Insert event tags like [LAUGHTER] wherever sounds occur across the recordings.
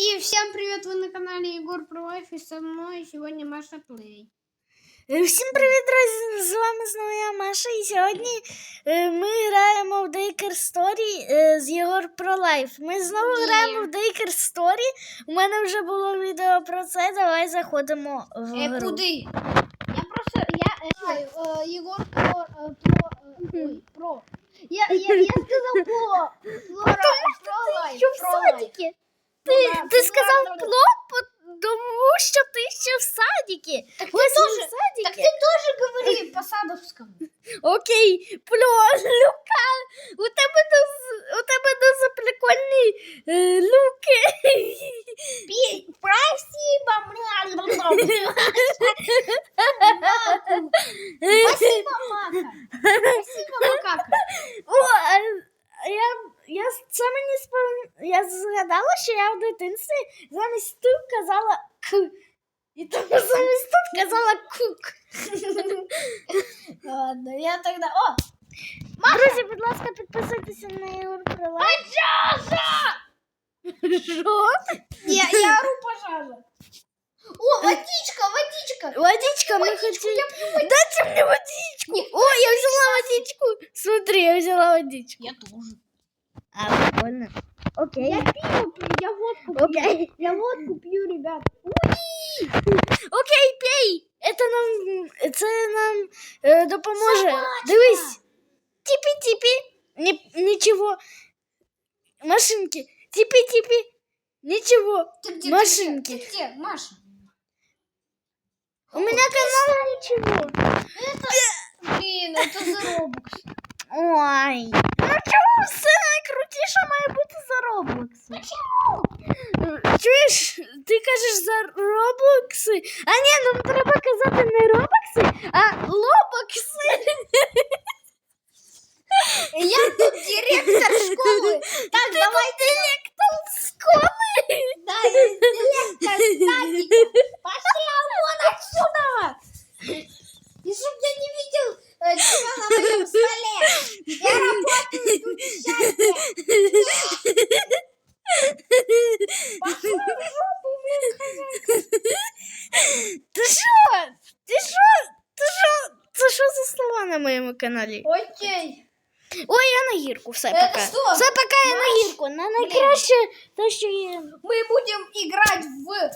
И всем привет, вы на канале Егор Про Лайф, и со мной сегодня Маша Плей. Е, Всім привіт, друзі! З вами знову я Маша. І сьогодні е, ми граємо в Daycare Story е, з Єгор Про Лайф. Ми знову Ні. граємо в Daycare Story. У мене вже було відео про це. Давай заходимо в Э, гру. куды? Я просто, я, э, э, Егор Про, э, про, э, ой, про. Я, я, я сказал про, [LAUGHS] про, про Лайф, Що в про Лайф. садіки? Ти, ти сказав ладно. пло, по- тому що ти ще в садіки. Так ты Ось в садіки. так ты тоже говори по-садовскому. Окей, [LAUGHS] Люка, у тебе дуже, у тебе дуже прикольні е, Я згадала, що я в дитинстві замість ту казала к. І тому замість тут казала кук. Ладно, я тогда... О, Друзі, будь ласка, підписуйтеся на Єгор Прилад. Що? я, я ору пожару. О, водичка, водичка. Водичка, ми хотіли. Дайте мені водичку. О, я взяла водичку. Смотри, я взяла водичку. Я тоже. А, прикольно. Окей. Я пиво пью, я водку пью. Окей. Я водку пью, ребят. Окей, пей. Это нам, це нам е, допоможе. Собачка. Дивись. Типи-типи. Ні, нічого. Машинки. Типи-типи. Нічого. Ты где, Машинки. Ты где? Ты где, Маша? У меня канал ничего. Блин, это за робокс. Ой. Ну чому все найкрутіше має бути За Роблокси? Чуєш, ти кажеш за Роблокси? А ні, нам треба казати не Роблокси, а Лобокси. Я тут директор школы. Так, давай директор школи. Да, я директор садика. Пошла вон отсюда. И чтоб я не видел э, тебя на моем столе. Я работаю тут счастье. каналі? Окей. Ой, я на гірку, все Е, пока. що? Все пока я на гірку. На найкраще те, що є. Мы будем играть в...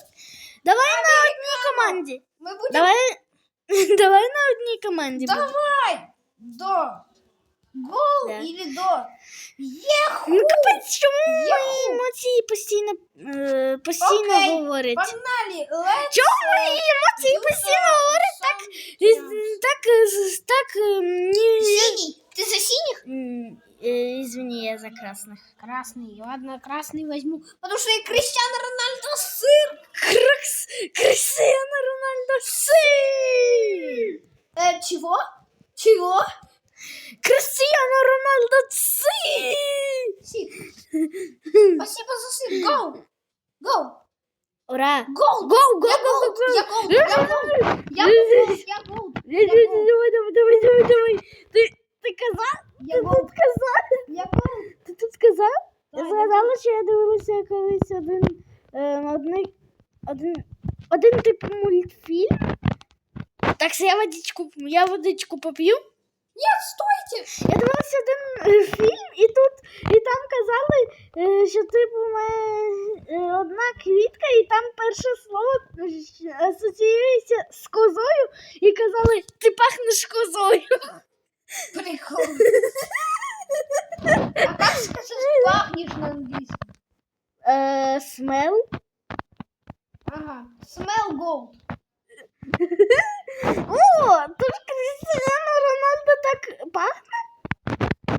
Давай на одній команді. Мы будем... Давай, [LAUGHS] давай на одній команді. будемо. Давай! До. Гол Да. или до? Еху! Ну капець, чому мої Яху! емоції постійно, е, постійно Окей, говорять? Погнали! Let's Чому мої емоції do постійно some- говорять так, some із- dance. так, е, так, е, ні... Синий! Ты за синих? М, е, Извини, я за красних. Красный. Ладно, красный возьму. Потому что я Криштиано Рональдо сыр. Кракс, Кристиано Рональдо, сир! Э, чего? Чего? Кристиано Рональдо, сир! Сир. Спасибо за сыр. Гол! Гол! Ура! Гол! Гол, гол, Я гол, гол! гол, Я гол! гол! Я гол! Я гол! Я гол! Давай, давай, давай, давай, давай, давай. Ти, ти казав? Я Ти гол! тут казав? Я гол! Ти тут сказав? Я Да, згадала, що я дивилася колись один, е, одний, один, один тип мультфільм. Так, що я водичку, я водичку поп'ю. Нет, стойте! Я дивилася один е, фільм, і тут і там казали, що типу одна квітка, і там перше слово щ- асоціюється з козою, і казали, ти пахнеш козою. Прикол. А как сказать [LAUGHS] пахнешь на английском? Е, смел. Ага. Smell gold.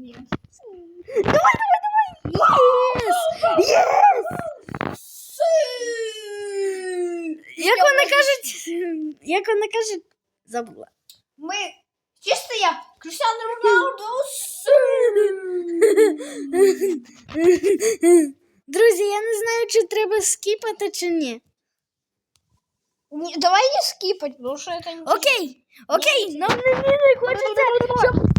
Нет. Давай, давай, давай. Єс! Єс! Як вони кажуть, як вони кажуть, забула. Мы... Чисто я. Криштиано Роналдо. Друзі, я не знаю, чи треба скіпати, чи ні. Давай не скипать, потому что это не... Окей, окей, нам не, не, не хочеться, щоб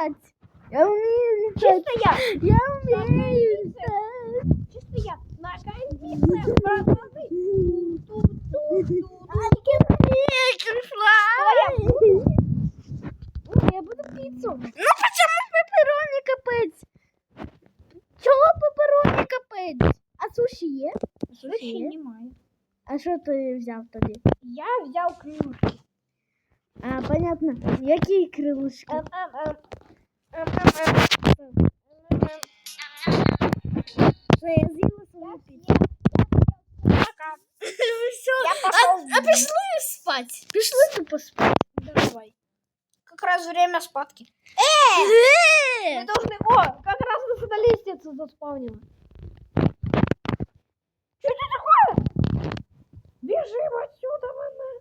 вмію літати. Я вмію літати. чисто я. Я вмію літати. Чисто я. На кондициях, братаны. Ту-ту-ту-ту. Я буду піцу. Ну почему пепперони капець? Чого пепперони капець? А суші є? Суши немає. А що ти взяв тоді? Я взяв крилышки. А, понятно. Які крилишки? Ем, ем, ем. Ем, ем, ем. Це я з'їла свою піцу. Пока. Все. Я А, пошел. а пішли спать. Пішли тупо спати. Давай. Как раз время спадки. Е! Мы должны... О, как раз нас эта лестница заспавнила. Что это такое? Бежим отсюда, мама.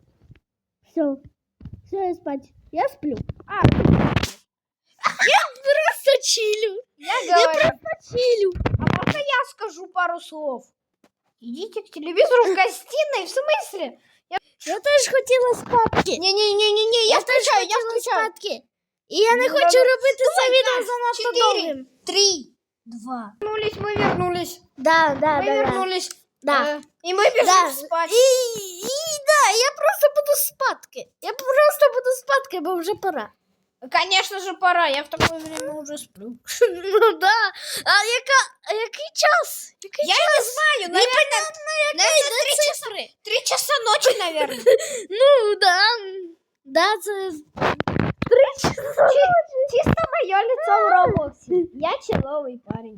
Все. Все, я спать. Я сплю. А, Я просто чилю. я Я говорю. просто чилю. А можно я скажу пару слов? Идите к телевизору в гостиной. В смысле? Я теж хотіла спадки. Не-не-не-не-не, я теж включаю, я хотіла включаю. спадки. І я не Ну, хочу давай. робити це Давай, відео п'ять, занадто чотири. довгим. Три, два. Вернулись, мы вернулись. Да, да, Мы да, да. вернулись. Да. Э, И мы бежим Да. спать. І, і да, я просто буду спадки. Я просто буду спадки, бо вже пора. Конечно же, пора. Я в такое время уже сплю. [LAUGHS] Ну да. А яка, а який час? Який Я не знаю, наверное, наверное, три часа, три часа ночи, наверное. [LAUGHS] Ну да. Да, це три часа. Чисто мое лицо в Роблоксе. [LAUGHS] Я человый парень.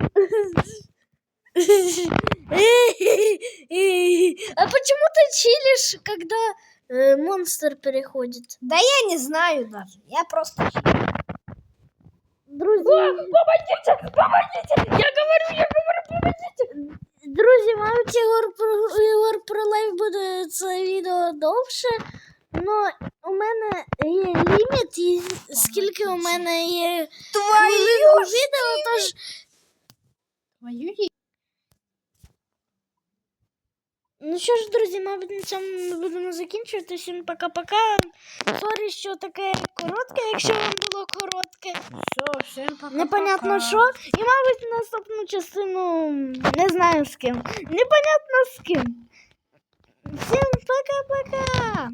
А почему ты чилишь, когда э, монстр переходит? Да я не знаю даже. Я просто... Друзі, Помогите, помогите! Я говорю, я говорю, помогите! друзі, мабуть, Ігор про Ігор про лайв буде це відео довше. Но у мене є ліміт, і скільки у мене є хвилин у Твою відео, тож Твою Ну що ж, друзі, мабуть, на цьому ми будемо закінчувати. Всім пока-пока. Сорі, що таке коротке, якщо вам було коротке. Все, всем пока. Непонятно що. І, мабуть, наступну частину не знаю з ким. Непонятно з ким. Всім пока-пока.